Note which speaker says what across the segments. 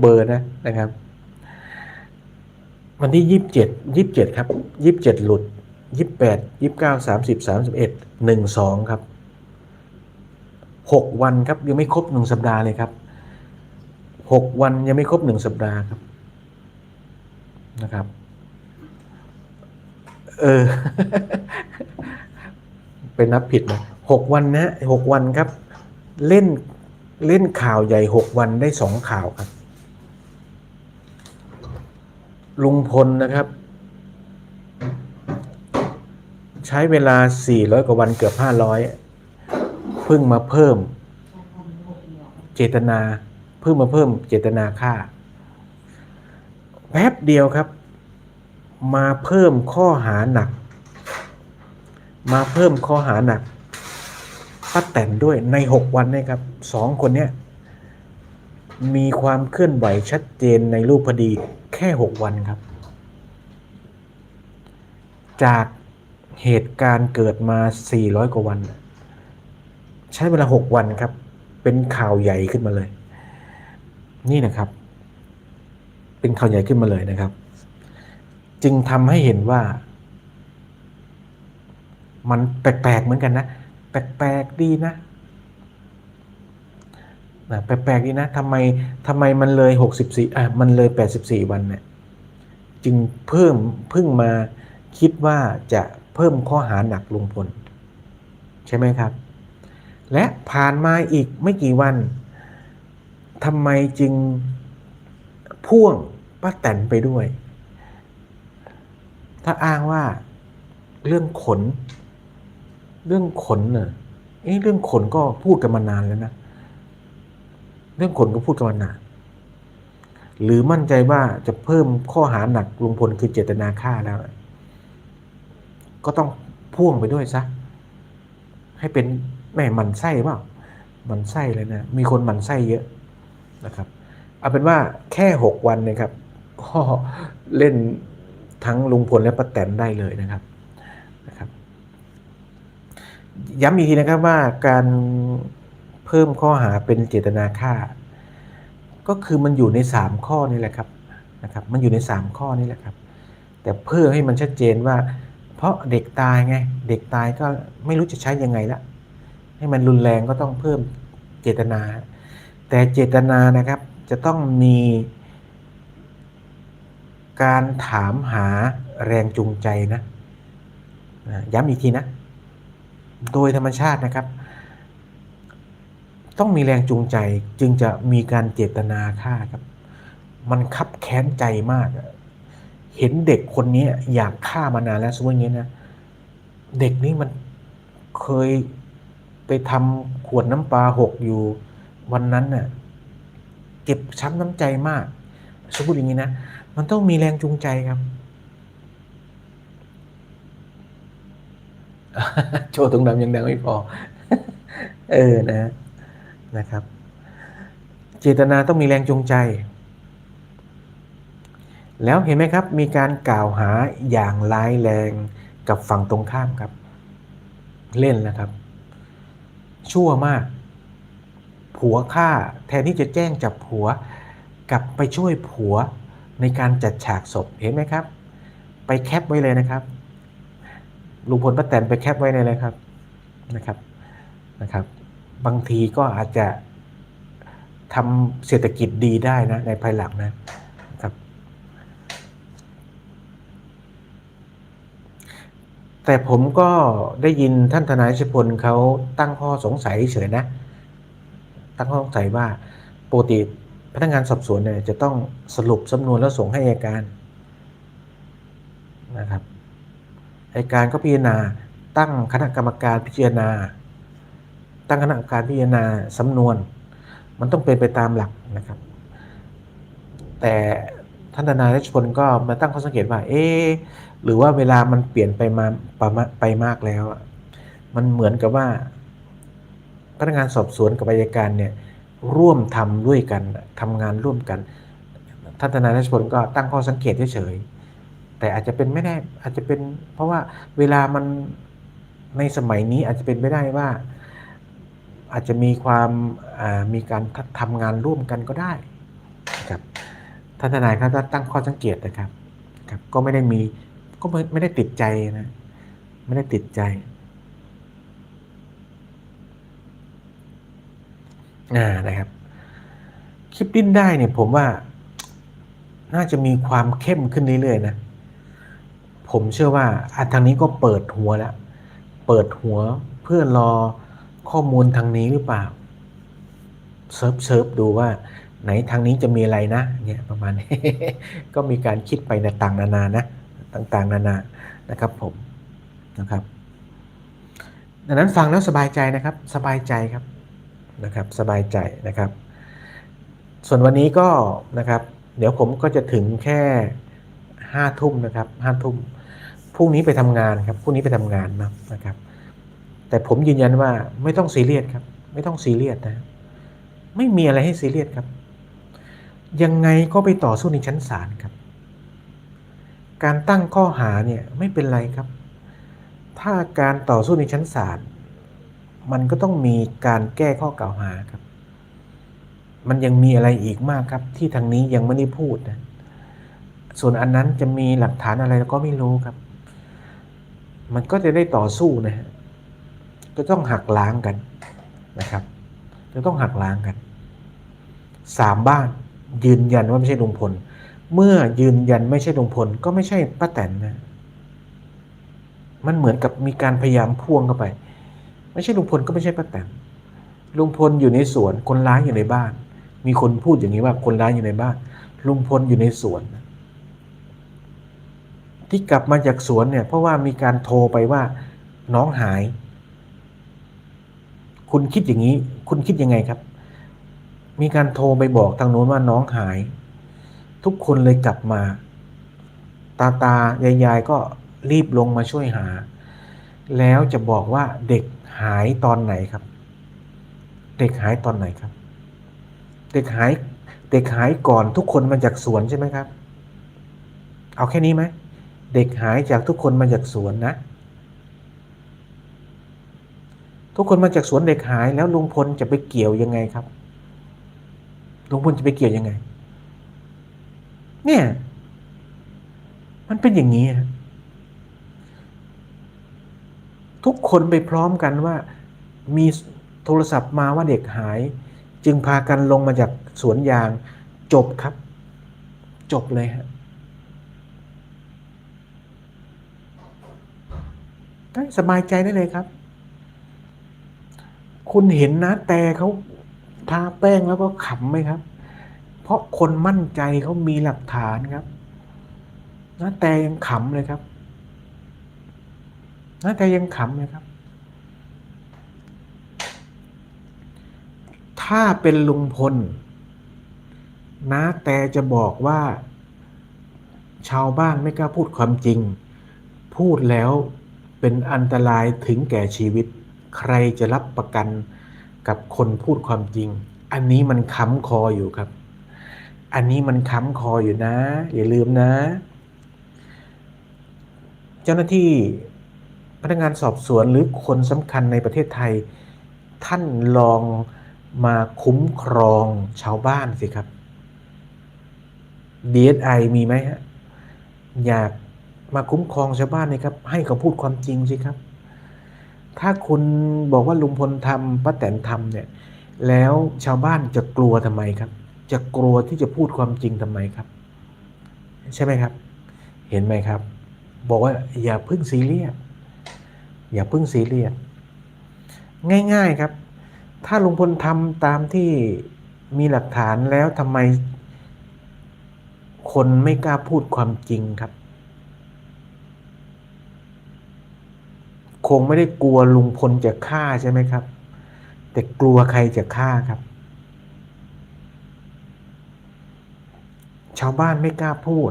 Speaker 1: เบอร์นะนะครับ วันที่ยี่สิบเจ็ดยี่สิบเจ็ดครับยี่สิบเจ็ดหลุดยี่สิบแปดยี่สิบเก้าสามสิบสามสิบเอ็ดหนึ่งสองครับหกวันครับยังไม่ครบหนึ่งสัปดาห์เลยครับหกวันยังไม่ครบหนึ่งสัปดาห์ครับนะครับเออเป็นนับผิดนะหกวันนะหกวันครับ เล่นเล่นข่าวใหญ่หกวันได้สองข่าวครับ ลุงพลนะครับ ใช้เวลา 400 กว่าวันเกือบ 500 เพิ่งมาเพิ่ม เจตนา เพิ่งมาเพิ่มเจตนาฆ่าแป๊บเดียวครับ มาเพิ่มข้อหาหนัก มาเพิ่มข้อหาหนักป้าแตนด้วยใน 6 วันนะครับสองคนเนี้ยมีความเคลื่อนไหวชัดเจนในรูปคดี แค่ 6 วันครับ จากเหตุการณ์เกิดมา 400 กว่าวัน ใช้เวลา 6 วันครับ เป็นข่าวใหญ่ขึ้นมาเลย นี่นะครับ เป็นข่าวใหญ่ขึ้นมาเลยนะครับ จึงทำให้เห็นว่า มันแปลกๆเหมือนกันนะ แปลกๆดีนะ นะแปลกๆดีนะทำไมทำไมมันเลย 64อะมันเลย 84 วันเนี่ยจึงเพิ่มเพิ่งมาคิดว่าจะเพิ่มข้อหาหนักลุงพล ใช่ไหมครับ และผ่านมาอีกไม่กี่วันทำไมจึงพ่วงป้าแตนไปด้วย ถ้าอ้างว่าเรื่องขน เรื่องขนเน่ะเอ้เรื่องขนก็พูดกันมานานแล้วนะ เรื่องขนก็พูดกันมานานหรือมั่นใจว่าจะเพิ่มข้อหาหนักลุงพลคือเจตนาฆ่าแล้ว ก็ต้องพ่วงไปด้วยซะ ให้เป็นแม่หมันไส้เปล่าหมันไส้เลยนะ มีคนหมันไส้เยอะนะครับ เอาเป็นว่าแค่หกวันนะครับ ก็เล่นทั้งลุงพลและป้าแตนได้เลยนะครับนะครับ ย้ำอีกทีนะครับว่าการ เพิ่มข้อหาเป็นเจตนาฆ่า ก็คือมันอยู่ใน 3 ข้อนี่แหละครับนะครับ มันอยู่ใน 3 ข้อนี่แหละครับ แต่เพื่อให้มันชัดเจนว่า เพราะเด็กตายไง เด็กตายก็ไม่รู้จะใช้ยังไงละให้มันรุนแรงก็ต้องเพิ่มเจตนา แต่เจตนานะครับจะต้องมีการถามหาแรงจูงใจนะนะย้ำอีกทีนะ โดยธรรมชาตินะครับ ต้องมีแรงจูงใจจึงจะมีการเจตนาฆ่าครับ มันคับแค้นใจมากอะเห็นเด็กคนนี้อยากฆ่ามานานแล้วสมมติอย่างนี้นะเด็กนี่มันเคยไปทำขวดน้ำปลาหกอยู่วันนั้นน่ะเก็บช้ำน้ำใจมาก สมมติอย่างนี้นะมันต้องมีแรงจูงใจครับ โชว์ตรงดำยังดังไม่พอ เออนะ นะครับ เจตนาต้องมีแรงจูงใจ แล้วเห็นไหมครับ มีการกล่าวหาอย่างร้ายแรงกับฝั่งตรงข้ามครับ เล่นนะครับ ชั่วมาก ผัวฆ่าแทนที่จะแจ้งจับผัว กลับไปช่วยผัวในการจัดฉากศพเห็นไหมครับ ไปแคปไว้เลยนะครับลุงพลป้าแตนไปแคปไว้ในเลยครับนะครับนะครับ บางทีก็อาจจะทำเศรษฐกิจดีได้นะ ในภายหลังนะครับ แต่ผมก็ได้ยินท่านทนายชพลเขาตั้งข้อสงสัยเฉยนะ ตั้งข้อสงสัยว่าปกติพนักงานสอบสวนเนี่ยจะต้องสรุปสำนวนแล้วส่งให้อัยการนะครับอัยการก็พิจารณาตั้งคณะกรรมการพิจารณา ตั้งคณะกรรมการพิจารณาสำนวน มันต้องเป็นไปตามหลักนะครับ แต่ท่านทนายรัชพลก็มาตั้งข้อสังเกตว่า เอ๊หรือว่าเวลามันเปลี่ยนไปมาประมาไปมากแล้ว มันเหมือนกับว่าพนักงานสอบสวนกับอัยการเนี่ยร่วมทำด้วยกันทำงานร่วมกันท่านทนายรัชพลก็ตั้งข้อสังเกตเฉยๆแต่อาจจะเป็นไม่ได้อาจจะเป็น เพราะว่าเวลามันในสมัยนี้อาจจะเป็นไม่ได้ว่า อาจจะมีความมีการทำงานร่วมกันก็ได้นะครับท่านทนายเขาก็ตั้งข้อสังเกตนะครับครับ ก็ไม่ได้มีก็ไม่ไม่ได้ติดใจนะไม่ได้ติดใจอ่านะครับคลิปดิ้นได้เนี่ยผมว่าน่าจะมีความเข้มขึ้นเรื่อยๆนะผมเชื่อว่าอันทางนี้ก็เปิดหัวแล้ว เปิดหัวเพื่อรอ ข้อมูลทางนี้หรือเปล่าเซิร์ฟเซิร์ฟดูว่า ไหนทางนี้จะมีอะไรนะเนี่ยประมาณนี้ก็มีการคิดไปในต่างนานานะต่างๆ นานานะครับผมนะครับ ดังนั้นฟังแล้วสบายใจนะครับสบายใจครับนะครับสบายใจนะครับ ส่วนวันนี้ก็นะครับ เดี๋ยวผมก็จะถึงแค่ห้าทุ่มนะครับห้าทุ่มพรุ่งนี้ไปทำงานครับพรุ่งนี้ไปทำงานนะนะครับ แต่ผมยืนยันว่าไม่ต้องซีเรียสครับ ไม่ต้องซีเรียสนะ ไม่มีอะไรให้ซีเรียสครับ ยังไงก็ไปต่อสู้ในชั้นศาลครับ การตั้งข้อหาเนี่ยไม่เป็นไรครับ ถ้าการต่อสู้ในชั้นศาลมันก็ต้องมีการแก้ข้อกล่าวหาครับ มันยังมีอะไรอีกมากครับ ที่ทางนี้ยังไม่ได้พูดนะส่วนอันนั้นจะมีหลักฐานอะไรก็ไม่รู้ครับ มันก็จะได้ต่อสู้นะฮะ ก็ต้องหักล้างกันนะครับ จะต้องหักล้างกันสามบ้านยืนยันว่าไม่ใช่ลุงพล เมื่อยืนยันไม่ใช่ลุงพล ก็ไม่ใช่ป้าแตนนะ มันเหมือนกับมีการพยายามพ่วงเข้าไป ไม่ใช่ลุงพลก็ไม่ใช่ป้าแตนลุงพลอยู่ในสวนคนร้ายอยู่ในบ้าน มีคนพูดอย่างนี้ว่าคนร้ายอยู่ในบ้าน ลุงพลอยู่ในสวน ที่กลับมาจากสวนเนี่ย เพราะว่ามีการโทรไปว่าน้องหาย คุณคิดอย่างนี้ คุณคิดยังไงครับ มีการโทรไปบอกทางโน้นว่าน้องหาย ทุกคนเลยกลับมา ตาตายายยายก็รีบลงมาช่วยหา แล้วจะบอกว่าเด็กหายตอนไหนครับ เด็กหายตอนไหนครับ เด็กหาย เด็กหายก่อนทุกคนมาจากสวนใช่ไหมครับ เอาแค่นี้ไหม เด็กหายจากทุกคนมาจากสวนนะ ทุกคนมาจากสวนเด็กหายแล้วลุงพลจะไปเกี่ยวยังไงครับลุงพลจะไปเกี่ยวยังไง เนี่ย มันเป็นอย่างนี้ทุกคนไปพร้อมกันว่า มีโทรศัพท์มาว่าเด็กหาย จึงพากันลงมาจากสวนยางจบครับ จบเลยฮะสบายใจได้เลยครับ คุณเห็นนะแต่เขาทาแป้งแล้วก็ขำไหมครับ เพราะคนมั่นใจเขามีหลักฐานครับนะแต่ยังขำเลยครับนะแต่ยังขำเลยครับ ถ้าเป็นลุงพลนะแต่จะบอกว่า ชาวบ้านไม่กล้าพูดความจริง พูดแล้วเป็นอันตรายถึงแก่ชีวิต ใครจะรับประกันกับคนพูดความจริง อันนี้มันค้ำคออยู่ครับ อันนี้มันค้ำคออยู่นะ อย่าลืมนะ เจ้าหน้าที่พนักงานสอบสวนหรือคนสำคัญในประเทศไทย ท่านลองมาคุ้มครองชาวบ้านสิครับ DSI มีไหมฮะอยากมาคุ้มครองชาวบ้านนี่ครับ ให้เขาพูดความจริงสิครับ ถ้าคุณบอกว่าลุงพลทำป้าแตนทำเนี่ย แล้วชาวบ้านจะกลัวทำไมครับ จะกลัวที่จะพูดความจริงทำไมครับ ใช่ไหมครับ เห็นไหมครับ บอกว่าอย่าพึ่งซีเรียสอย่าพึ่งซีเรียสง่าย ๆครับ ถ้าลุงพลทำตามที่มีหลักฐานแล้วทำไม คนไม่กล้าพูดความจริงครับ คงไม่ได้กลัวลุงพลจะฆ่าใช่ไหมครับ แต่กลัวใครจะฆ่าครับ ชาวบ้านไม่กล้าพูด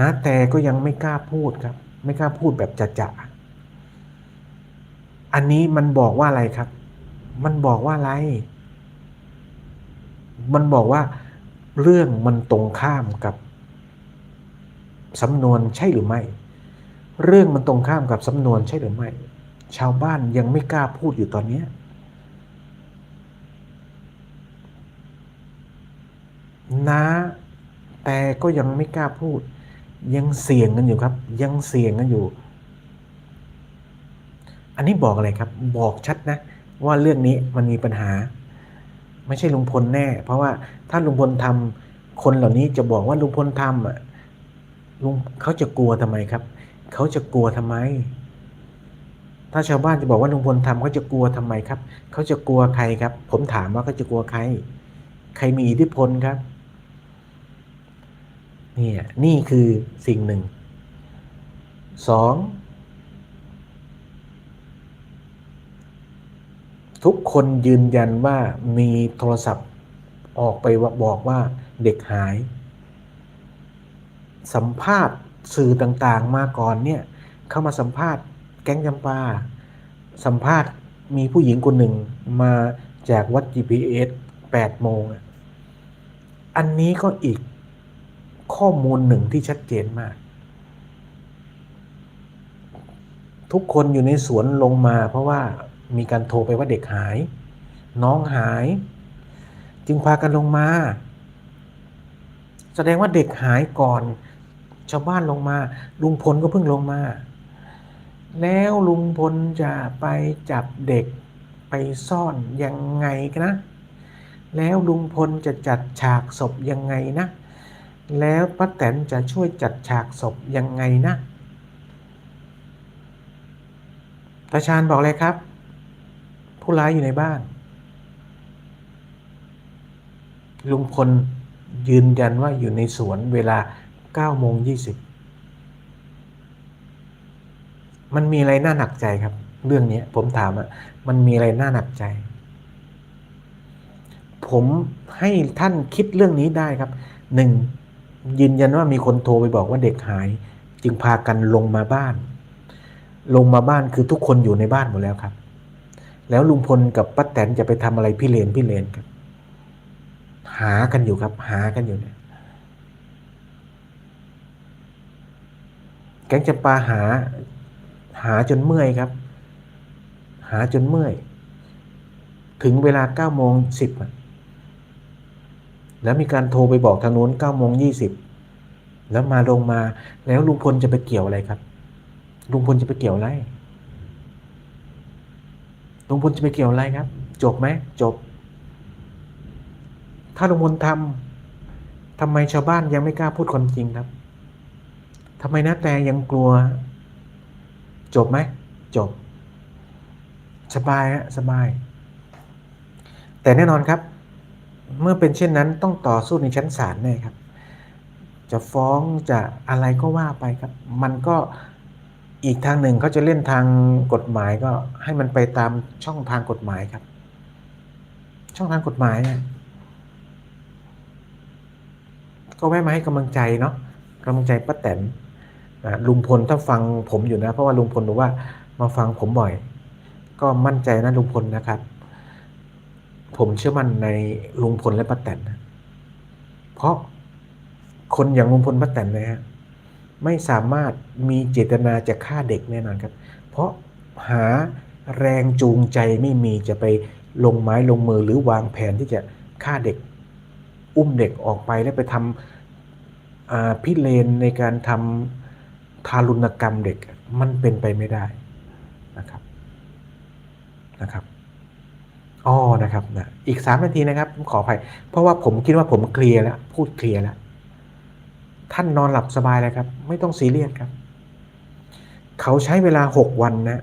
Speaker 1: นะแต่ก็ยังไม่กล้าพูดครับ ไม่กล้าพูดแบบจะจะอันนี้มันบอกว่าอะไรครับ มันบอกว่าอะไร มันบอกว่า เรื่องมันตรงข้ามกับสำนวนใช่หรือไม่ เรื่องมันตรงข้ามกับสำนวนใช่หรือไม่ ชาวบ้านยังไม่กล้าพูดอยู่ตอนนี้น้าแต่ก็ยังไม่กล้าพูด ยังเสี่ยงกันอยู่ครับ ยังเสี่ยงกันอยู่ อันนี้บอกอะไรครับ บอกชัดนะ ว่าเรื่องนี้มันมีปัญหา ไม่ใช่ลุงพลแน่ เพราะว่าถ้าลุงพลทำคนเหล่านี้จะบอกว่าลุงพลทำอะลุงเขาจะกลัวทำไมครับ เขาจะกลัวทำไม ถ้าชาวบ้านจะบอกว่าลุงพลทำเขาจะกลัวทำไมครับ เขาจะกลัวใครครับ ผมถามว่าเขาจะกลัวใคร ใครมีอิทธิพลครับนี่นี่คือสิ่งหนึ่งสองทุกคนยืนยันว่ามีโทรศัพท์ออกไปบอกว่าเด็กหาย สัมภาษณ์สื่อต่างๆมาก่อนเนี่ย เข้ามาสัมภาษณ์ แก๊งจำปา สัมภาษณ์มีผู้หญิงคนหนึ่งมาจากวัด GPS 8โมง อันนี้ก็อีกข้อมูลหนึ่งที่ชัดเจนมาก ทุกคนอยู่ในสวนลงมา เพราะว่ามีการโทรไปว่าเด็กหาย น้องหาย จึงพากันลงมา แสดงว่าเด็กหายก่อน ชาวบ้านลงมาลุงพลก็เพิ่งลงมา แล้วลุงพลจะไปจับเด็กไปซ่อนยังไงกันนะ แล้วลุงพลจะจัดฉากศพยังไงนะ แล้วป้าแตนจะช่วยจัดฉากศพยังไงนะตาชาญบอกเลยครับ ผู้ร้ายอยู่ในบ้าน ลุงพลยืนยันว่าอยู่ในสวนเวลา9โมง20 มันมีอะไรน่าหนักใจครับ เรื่องนี้ผมถามอะมันมีอะไรน่าหนักใจ ผมให้ท่านคิดเรื่องนี้ได้ครับหนึ่งยืนยันว่ามีคนโทรไปบอกว่าเด็กหาย จึงพากันลงมาบ้าน ลงมาบ้านคือทุกคนอยู่ในบ้านหมดแล้วครับ แล้วลุงพลกับป้าแตนจะไปทำอะไรพี่เลนพี่เลนครับ หากันอยู่ครับ หากันอยู่เนี่ยแก๊งจำปาหา หาจนเมื่อยครับ หาจนเมื่อย ถึงเวลาเก้าโมงสิบแล้วมีการโทรไปบอกทางโน้นเก้าโมงยี่สิบแล้วมาลงมาแล้วลุงพลจะไปเกี่ยวอะไรครับ ลุงพลจะไปเกี่ยวอะไรลุงพลจะไปเกี่ยวอะไรครับ จบไหมจบ ถ้าลุงพลทำทำไมชาวบ้านยังไม่กล้าพูดความจริงครับทำไมนะแต่ยังกลัว จบไหมจบ สบายฮะสบาย แต่แน่นอนครับ เมื่อเป็นเช่นนั้นต้องต่อสู้ในชั้นศาลแน่ครับ จะฟ้องจะอะไรก็ว่าไปครับ มันก็อีกทางหนึ่งเขาจะเล่นทางกฎหมายก็ให้มันไปตามช่องทางกฎหมายครับ ช่องทางกฎหมายเนี่ยก็แวะมาให้กำลังใจเนาะกำลังใจป้าแตน ลุงพลถ้าฟังผมอยู่นะ เพราะว่าลุงพลบอกว่ามาฟังผมบ่อย ก็มั่นใจนะลุงพลนะครับ ผมเชื่อมั่นในลุงพลและป้าแตนนะเพราะคนอย่างลุงพลป้าแตนนะฮะไม่สามารถมีเจตนาจะฆ่าเด็กแน่นอนครับ เพราะหาแรงจูงใจไม่มีจะไปลงไม้ลงมือหรือวางแผนที่จะฆ่าเด็ก อุ้มเด็กออกไปแล้วไปทำพิเรนในการทำ ทารุณกรรมเด็กมันเป็นไปไม่ได้นะครับนะครับอ๋อนะครับนะอีกสามนาทีนะครับผมขออภัย เพราะว่าผมคิดว่าผมเคลียร์แล้วพูดเคลียร์แล้วท่านนอนหลับสบายเลยครับ ไม่ต้องซีเรียสครับ เขาใช้เวลาหกวันนะ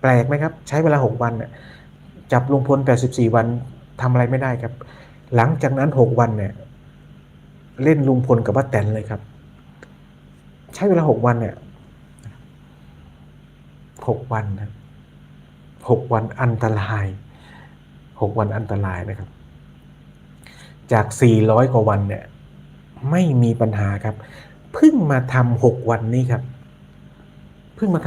Speaker 1: แปลกไหมครับ ใช้เวลาหกวันนี่ยจับลุงพลแปดสิบสี่วันทำอะไรไม่ได้ครับ หลังจากนั้นหกวันเนี่ย เล่นลุงพลกับป้าแตนเลยครับ ใช้เวลาหกวันเนี่ยหกวันนะหกวันอันตรายหกวันอันตรายนะครับ จากสี่ร้อยกว่าวันเนี่ยไม่มีปัญหาครับ เพิ่งมาทำหกวันนี้ครับ เพิ่งมาทำ